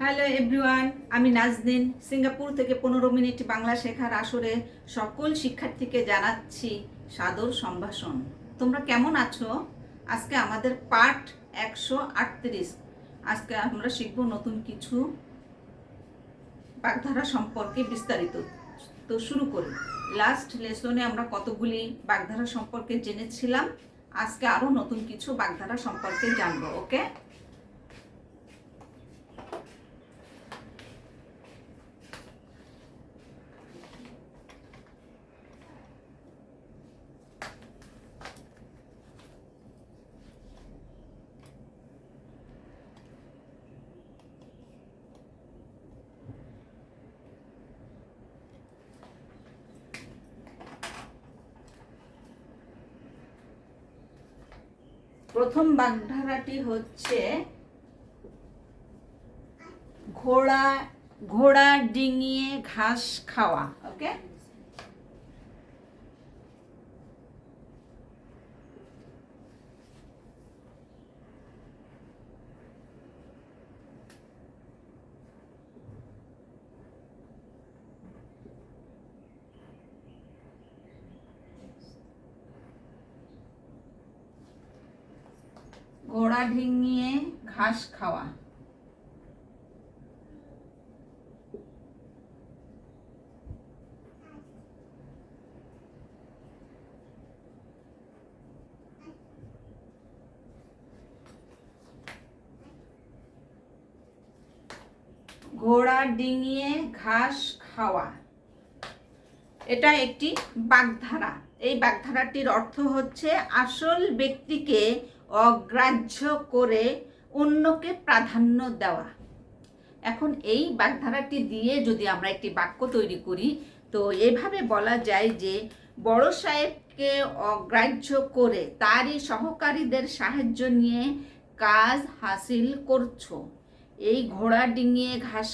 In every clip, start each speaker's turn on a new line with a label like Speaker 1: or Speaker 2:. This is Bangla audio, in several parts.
Speaker 1: হ্যালো এভরিওয়ান আমি নাজদিন সিঙ্গাপুর থেকে পনেরো মিনিট বাংলা শেখার আসরে সকল শিক্ষার্থীকে জানাচ্ছি সাদর সম্ভাষণ। তোমরা কেমন আছো? আজকে আমাদের পাঠ একশো আটত্রিশ। আজকে আমরা শিখব নতুন কিছু বাগধারা সম্পর্কে বিস্তারিত। তো শুরু করি। লাস্ট লেসনে আমরা কতগুলি বাগধারা সম্পর্কে জেনেছিলাম? আজকে আরও নতুন কিছু বাগধারা সম্পর্কে জানব ওকে প্রথম বাগধারাটি হচ্ছে ঘোড়া ঘোড়া ডিঙিয়ে ঘাস খাওয়া ওকে ঘোড়া ডিঙিয়ে ঘাস খাওয়া। ঘোড়া ডিঙিয়ে ঘাস খাওয়া। এটা একটি বাগধারা। এই বাগধারাটির অর্থ হচ্ছে আসল ব্যক্তিকে অগ্রাহ্য করে অন্যকে প্রাধান্য দেওয়া। এখন এই বাগধারাটি দিয়ে যদি আমরা একটি বাক্য তৈরি করি, তো এভাবে বলা যায় যে, বড় সাহেবকে অগ্রাহ্য করে তারই সহকারীদের সাহায্য নিয়ে কাজ হাসিল করছ। এই ঘোড়া ডিঙিয়ে ঘাস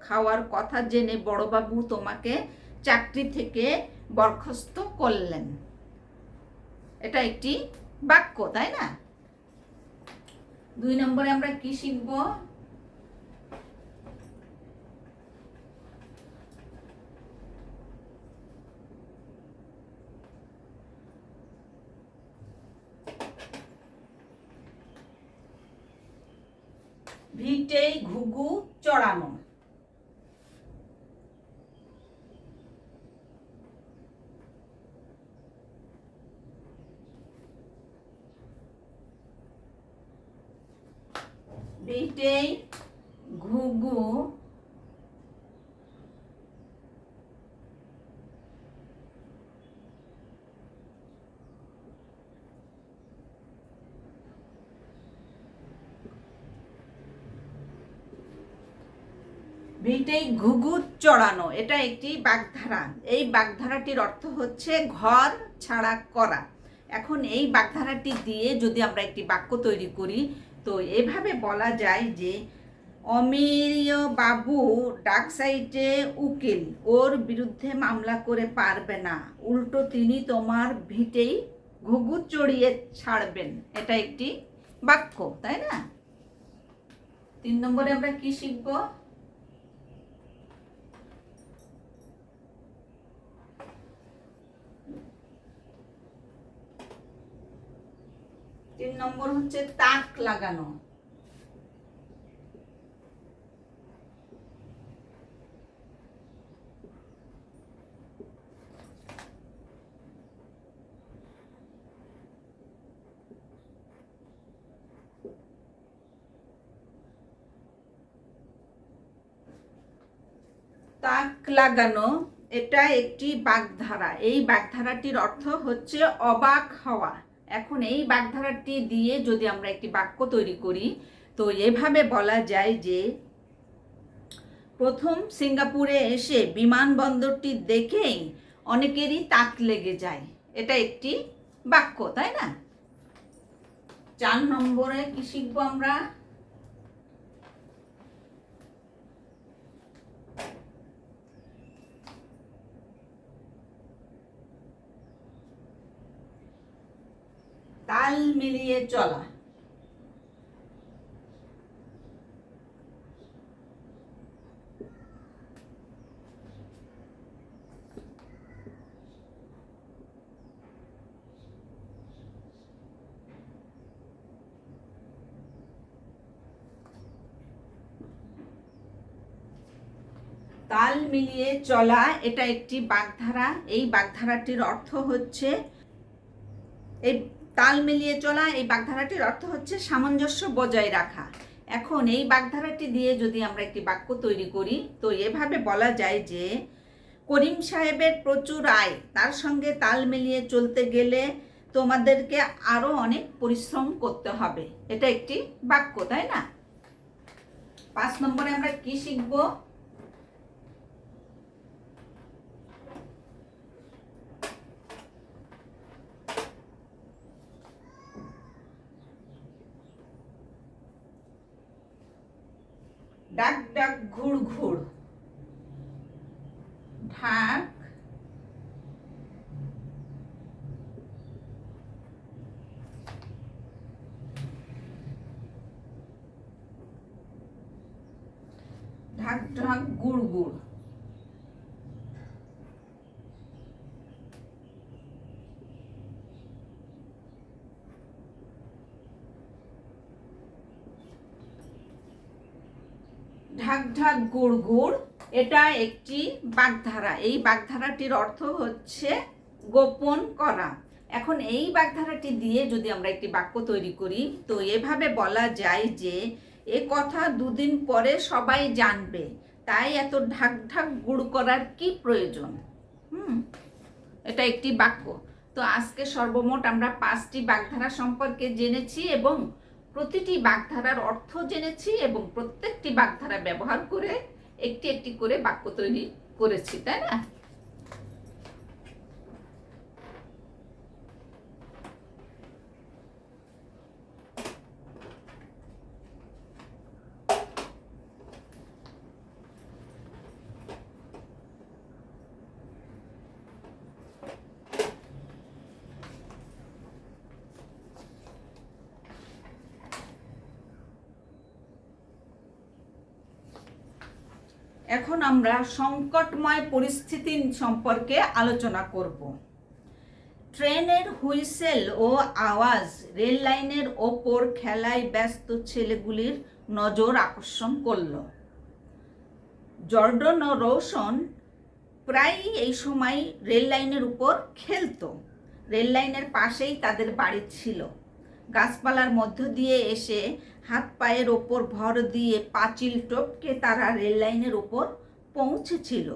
Speaker 1: খাওয়ার কথা জেনে বড়বাবু তোমাকে চাকরি থেকে বরখাস্ত করলেন। এটা একটি বাক্য, তাই না? দুই নম্বরে আমরা কি শিখব? ভিটেই ঘুঘু চড়ানো। ভিটেই ঘুঘু ভিটেই ঘুঘু চড়ানো, এটা একটি বাগধারা। এই বাগধারাটির অর্থ হচ্ছে ঘর ছাড়া করা। এখন এই বাগধারাটি দিয়ে যদি আমরা একটি বাক্য তৈরি করি তো এভাবে বলা যায় যে অমিরীয় বাবু ডাক সাইটে উকিল, ওর বিরুদ্ধে মামলা করে পারবে না। উল্টো তিনি তোমার ভিটেই ঘুঘু চড়িয়ে ছাড়বেন। এটা একটি বাক্য, তাই না? তিন নম্বরে আমরা কি শিখব? তিন নম্বর হচ্ছে তাক লাগানো। তাক লাগানো, এটা একটি বাগধারা। এই বাগধারাটির অর্থ হচ্ছে অবাক হওয়া। এখন এই বাগধারাটি দিয়ে যদি আমরা একটি বাক্য তৈরি করি, তো এভাবে বলা যায় যে, প্রথম সিঙ্গাপুরে এসে বিমানবন্দরটি দেখেই অনেকেরই তাক লেগে যায়। এটা একটি বাক্য, তাই না? চার নম্বরে কি শিখব আমরা? তাল মিলিয়ে চলা। তাল মিলিয়ে চলা এটা একটি বাগধারা। এই বাগধারাটির অর্থ হচ্ছে এই তাল মিলিয়ে চলা এই বাগধারাটির অর্থ হচ্ছে সামঞ্জস্য বজায় রাখা। এখন এই বাগধারাটি দিয়ে যদি আমরা একটি বাক্য তৈরি করি, তো এভাবে বলা যায় যে, করিম সাহেবের প্রচুর আয়, তার সঙ্গে তাল মিলিয়ে চলতে গেলে তোমাদেরকে আরও অনেক পরিশ্রম করতে হবে। এটা একটি বাক্য, তাই না? পাঁচ নম্বরে আমরা কি শিখব? ডাক ডাক ঘুড় ঘুড়। ঢাক। ঢাক ঢাক গুড় গুড় ঢাক ঢাক গুড় গুড়। এটা একটি বাগধারা। এই বাগধারাটির অর্থ হচ্ছে গোপন করা। এখন এই বাগধারাটি দিয়ে যদি আমরা একটি বাক্য তৈরি করি, তো এভাবে বলা যায় যে, এ কথা দুদিন পরে সবাই জানবে। তাই এত ঢাক ঢাক গুড় করার কি প্রয়োজন? হুম, এটা একটি বাক্য। তো আজকে সর্বমোট আমরা পাঁচটি বাগধারা সম্পর্কে জেনেছি এবং প্রতিটি বাগধারার অর্থ জেনেছি এবং প্রত্যেকটি বাগধারা ব্যবহার করে একটি একটি করে বাক্য তৈরি করেছি, তাই না? এখন আমরা সংকটময় পরিস্থিতি সম্পর্কে আলোচনা করব। ট্রেনের হুইসেল ও আওয়াজ রেল লাইনের ওপর খেলায় ব্যস্ত ছেলেগুলির নজর আকর্ষণ করল। জর্ডন ও রৌশন প্রায়ই এই সময় রেল লাইনের উপর খেলতো। রেল লাইনের পাশেই তাদের বাড়ি ছিল। গাছপালার মধ্য দিয়ে এসে হাত পায়ের ওপর ভর দিয়ে পাঁচিল টপকে তারা রেল লাইনের ওপর পৌঁছেছিল।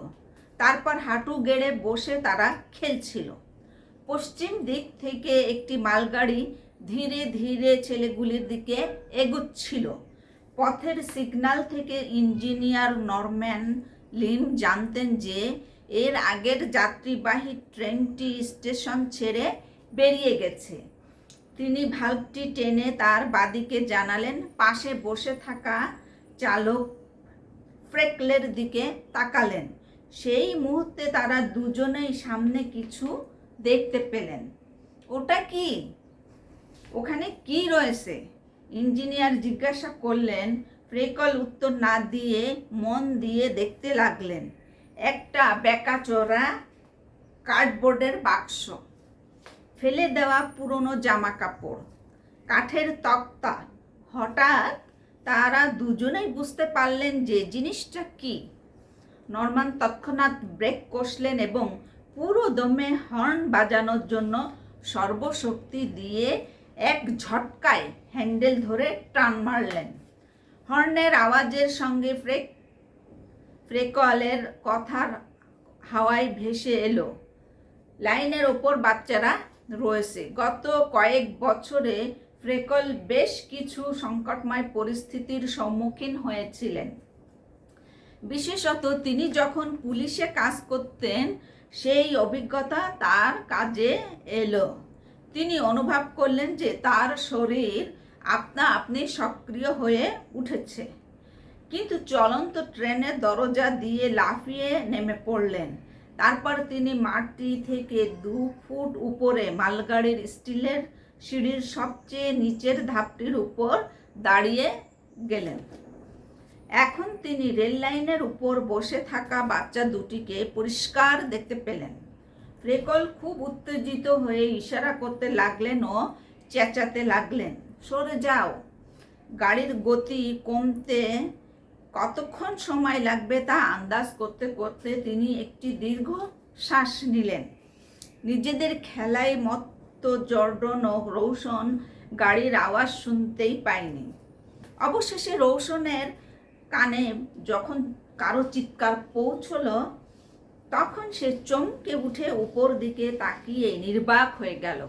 Speaker 1: তারপর হাঁটু গেড়ে বসে তারা খেলছিল। পশ্চিম দিক থেকে একটি মালগাড়ি ধীরে ধীরে ছেলেগুলির দিকে এগুচ্ছিল। পথের সিগন্যাল থেকে ইঞ্জিনিয়ার নরম্যান লিম জানতেন যে এর আগের যাত্রীবাহী ট্রেনটি স্টেশন ছেড়ে বেরিয়ে গেছে। তিনি ভাল্বটি টেনে তার বাদিকে জানালেন, পাশে বসে থাকা চালক ফ্রেকলের দিকে তাকালেন। সেই মুহূর্তে তারা দুজনেই সামনে কিছু দেখতে পেলেন। ওটা কি? ওখানে কি রয়েছে? ইঞ্জিনিয়ার জিজ্ঞাসা করলেন। ফ্রেকল উত্তর না দিয়ে মন দিয়ে দেখতে লাগলেন। একটা বেকাচোরা কার্ডবোর্ডের বাক্স। ফেলে দেওয়া পুরনো জামা কাপড় কাঠের তক্তা। হঠাৎ তারা দুজনেই বুঝতে পারলেন যে জিনিসটা কি। নরমান তৎক্ষণাৎ ব্রেক কষলেন এবং পুরো দমে হর্ন বাজানোর জন্য সর্বশক্তি দিয়ে এক ঝটকায় হ্যান্ডেল ধরে টান মারলেন। হর্নের আওয়াজের সঙ্গে ফ্রেক, ফ্রেকলের কথার হাওয়ায় ভেসে এলো। লাইনের ওপর বাচ্চারা রয়েছে। গত কয়েক বছরে ফ্রেকল বেশ কিছু সংকটময় পরিস্থিতির সম্মুখীন হয়েছিলেন। বিশেষত তিনি যখন পুলিশে কাজ করতেন, সেই অভিজ্ঞতা তার কাজে এলো। তিনি অনুভব করলেন যে তার শরীর আপনা আপনি সক্রিয় হয়ে উঠেছে। কিন্তু চলন্ত ট্রেনের দরজা দিয়ে লাফিয়ে নেমে পড়লেন। তারপর তিনি মাটি থেকে দু ফুট উপরে মালগাড়ির স্টিলের সিঁড়ির সবচেয়ে নিচের ধাপটির উপর দাঁড়িয়ে গেলেন। এখন তিনি রেল লাইনের উপর বসে থাকা বাচ্চা দুটিকে পরিষ্কার দেখতে পেলেন। ফ্রেকল খুব উত্তেজিত হয়ে ইশারা করতে লাগলেন ও চেঁচাতে লাগলেন, সরে যাও। গাড়ির গতি কমতে কতক্ষণ সময় লাগবে তা আন্দাজ করতে করতে তিনি একটি দীর্ঘ শ্বাস নিলেন। নিজেদের খেলায় মত্ত জর্ডন ও রৌশন গাড়ির আওয়াজ শুনতেই পায়নি অবশেষে রৌশনের কানে যখন কারও চিৎকার পৌঁছল, তখন সে চমকে উঠে উপর দিকে তাকিয়ে নির্বাক হয়ে গেল।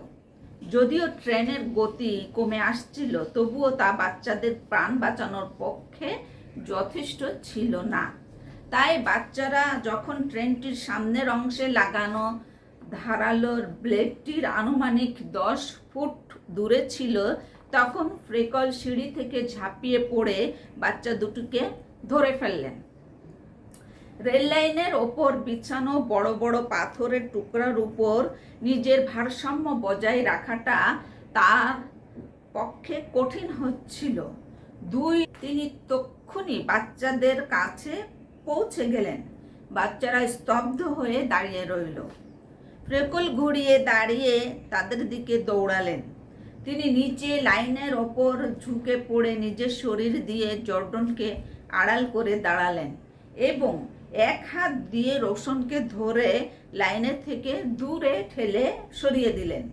Speaker 1: যদিও ট্রেনের গতি কমে আসছিল, তবুও তা বাচ্চাদের প্রাণ বাঁচানোর পক্ষে যথেষ্ট ছিল না। তাই বাচ্চারা যখন ট্রেনটির সামনের অংশে লাগানো ধারালো ব্লেডটির আনুমানিক দশ ফুট দূরে ছিল, তখন ফ্রেকল সিঁড়ি থেকে ঝাঁপিয়ে পড়ে বাচ্চা দুটিকে ধরে ফেললেন। রেল লাইনের ওপর বিছানো বড় বড় পাথরের টুকরার উপর নিজের ভারসাম্য বজায় রাখাটা তার পক্ষে কঠিন হচ্ছিল। দুই তিনি তক্ষুনি বাচ্চাদের কাছে পৌঁছে গেলেন। বাচ্চারা স্তব্ধ হয়ে দাঁড়িয়ে রইল। ফ্রেকল ঘুরিয়ে দাঁড়িয়ে তাদের দিকে দৌড়ালেন। তিনি নিচে লাইনের ওপর ঝুঁকে পড়ে নিজের শরীর দিয়ে জর্ডনকে আড়াল করে দাঁড়ালেন এবং এক হাত দিয়ে রোশনকে ধরে লাইনের থেকে দূরে ঠেলে সরিয়ে দিলেন।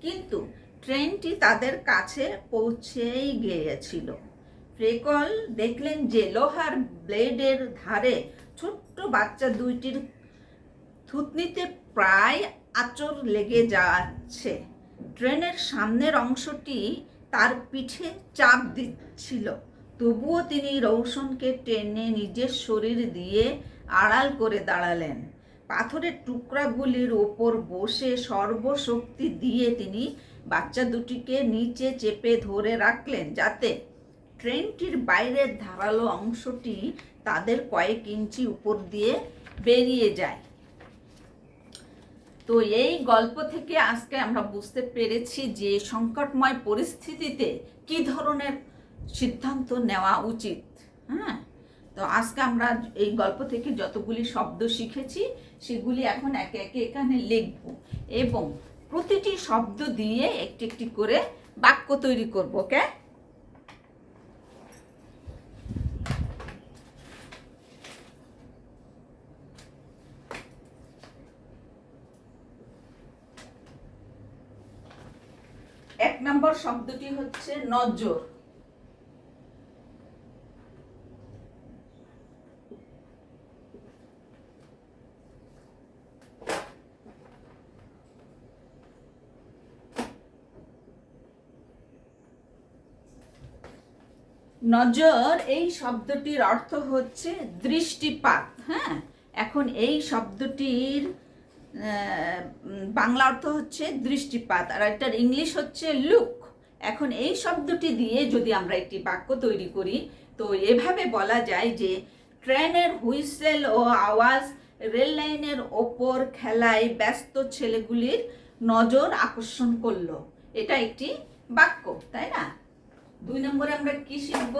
Speaker 1: কিন্তু ট্রেনটি তাদের কাছে পৌঁছেই গিয়েছিল। ফ্রেকল দেখলেন যে লোহার ব্লেডের ধারে ছোট্ট বাচ্চা দুইটির থুতনিতে প্রায় আচর লেগে যাচ্ছে। ট্রেনের সামনের অংশটি তার পিঠে চাপ দিচ্ছিল। তবুও তিনি রৌশনকে টেনে নিজের শরীর দিয়ে আড়াল করে দাঁড়ালেন। পাথরের টুকরাগুলির ওপর বসে সর্বশক্তি দিয়ে তিনি বাচ্চা দুটিকে নিচে চেপে ধরে রাখলেন যাতে ট্রেনটির বাইরের ধারালো অংশটি তাদের কয়েক ইঞ্চি উপর দিয়ে বেরিয়ে যায়। তো এই গল্প থেকে আজকে আমরা বুঝতে পেরেছি যে সংকটময় পরিস্থিতিতে কি ধরনের সিদ্ধান্ত নেওয়া উচিত হ্যাঁ? তো আজকে আমরা এই গল্প থেকে যতগুলি শব্দ শিখেছি, সেগুলি এখন একে একে এখানে লিখব এবং প্রতিটি শব্দ দিয়ে একটি একটি করে বাক্য তৈরি করব, ওকে এক নম্বর শব্দটি হচ্ছে নজর। নজর এই শব্দটির অর্থ হচ্ছে দৃষ্টিপাত হ্যাঁ? এখন এই শব্দটির বাংলা অর্থ হচ্ছে দৃষ্টিপাত আর এটার ইংলিশ হচ্ছে লুক এখন এই শব্দটি দিয়ে যদি আমরা একটি বাক্য তৈরি করি, তো এভাবে বলা যায় যে ট্রেনের হুইসেল ও আওয়াজ রেল লাইনের ওপর খেলায় ব্যস্ত ছেলেগুলির নজর আকর্ষণ করল। এটা একটি বাক্য, তাই না? দুই নম্বরে আমরা কি শিখব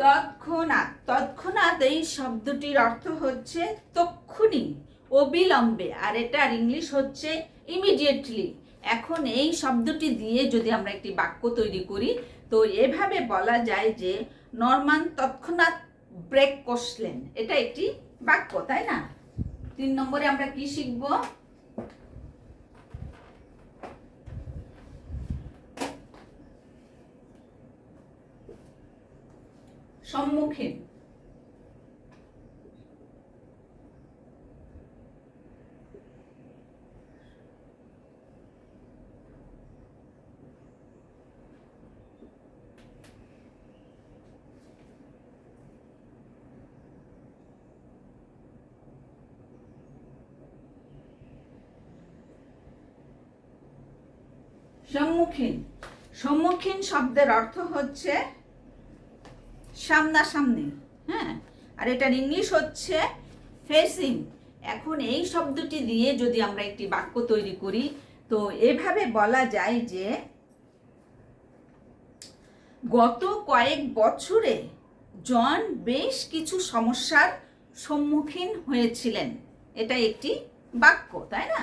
Speaker 1: তৎক্ষণাৎ তৎক্ষণাৎ এই শব্দটির অর্থ হচ্ছে তক্ষুনি, অবিলম্বে, আর এটার ইংলিশ হচ্ছে ইমিডিয়েটলি এখন এই শব্দটি দিয়ে যদি আমরা একটি বাক্য তৈরি করি, তো এভাবে বলা যায় যে নরমান তৎক্ষণাৎ ব্রেক কষলেন। এটা একটি বাক্য, তাই না? তিন নম্বরে আমরা কি শিখব? সম্মুখীন। সম্মুখীন। সম্মুখীন শব্দের অর্থ হচ্ছে সামনাসামনি হ্যাঁ? আর এটার ইংলিশ হচ্ছে ফেসিং এখন এই শব্দটি দিয়ে যদি আমরা একটি বাক্য তৈরি করি, তো এভাবে বলা যায় যে গত কয়েক বছরে জন বেশ কিছু সমস্যার সম্মুখীন হয়েছিলেন। এটা একটি বাক্য, তাই না?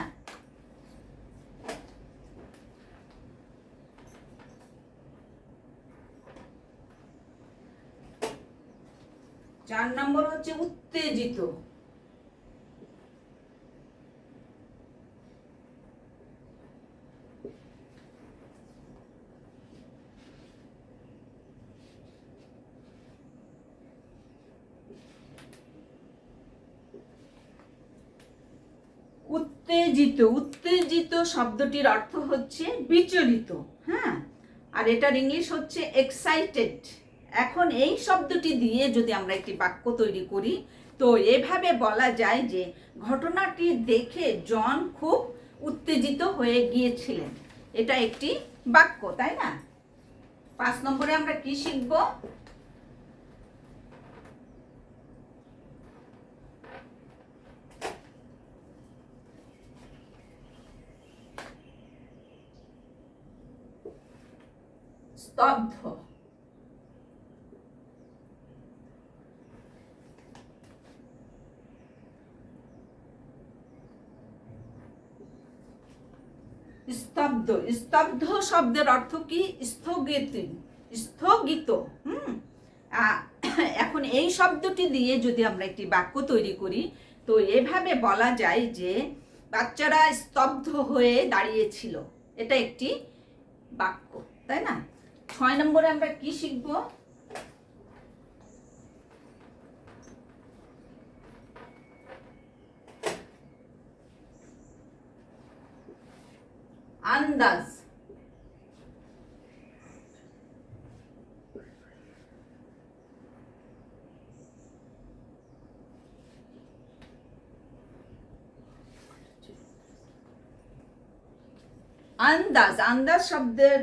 Speaker 1: চার নম্বর হচ্ছে উত্তেজিত। উত্তেজিত উত্তেজিত শব্দটির অর্থ হচ্ছে বিচলিত হ্যাঁ? আর এটার ইংলিশ হচ্ছে এক্সাইটেড এখন এই শব্দটি দিয়ে যদি আমরা একটি বাক্য তৈরি করি, তো এভাবে বলা যায় যে ঘটনাটি দেখে জন খুব উত্তেজিত হয়ে গিয়েছিলেন। এটা একটি বাক্য, তাই না? পাঁচ নম্বরে আমরা কি শিখব? স্তব্ধ। স্তব্ধ। স্তব্ধ শব্দের অর্থ কি? স্থগিত। স্থগিত। হুম? এখন এই শব্দটি দিয়ে যদি আমরা একটি বাক্য তৈরি করি, তো এভাবে বলা যায় যে বাচ্চারা স্তব্ধ হয়ে দাঁড়িয়েছিল। এটা একটি বাক্য, তাই না? ছয় নম্বরে আমরা কি শিখব? আন্দাজ। আন্দাজ আন্দাজ শব্দের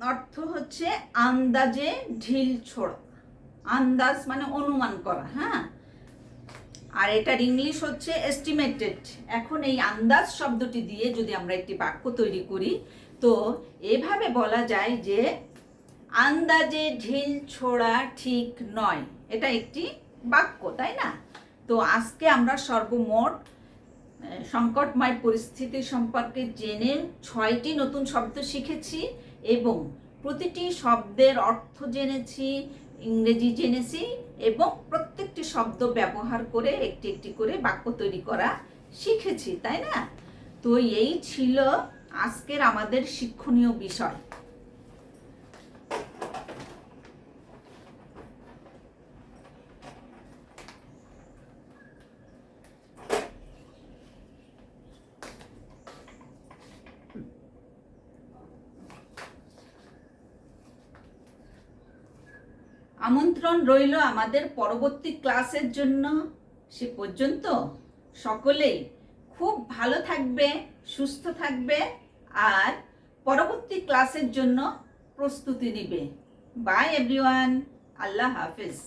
Speaker 1: অর্থ হচ্ছে আন্দাজে ঢিল ছোড়া। আন্দাজ মানে অনুমান করা হ্যাঁ? আর এটার ইংলিশ হচ্ছে এস্টিমেটেড এখন এই আন্দাজ শব্দটি দিয়ে যদি আমরা একটি বাক্য তৈরি করি, তো এভাবে বলা যায় যে আন্দাজে ঢিল ছোড়া ঠিক নয়। এটা একটি বাক্য, তাই না? তো আজকে আমরা সর্বমোট সংকটময় পরিস্থিতি সম্পর্কে জেনে ছয়টি নতুন শব্দ শিখেছি এবং প্রতিটি শব্দের অর্থ জেনেছি, ইংরেজি জেনেছি এবং প্রত্যেকটি শব্দ ব্যবহার করে একটি একটি করে বাক্য তৈরি করা শিখেছি, তাই না? তো এই ছিল আজকের আমাদের শিক্ষণীয় বিষয়। আমন্ত্রণ রইল আমাদের পরবর্তী ক্লাসের জন্য। সে পর্যন্ত সকলেই খুব ভালো থাকবে, সুস্থ থাকবে আর পরবর্তী ক্লাসের জন্য প্রস্তুতি নিবে। বাই এভরিওয়ান আল্লাহ হাফিজ।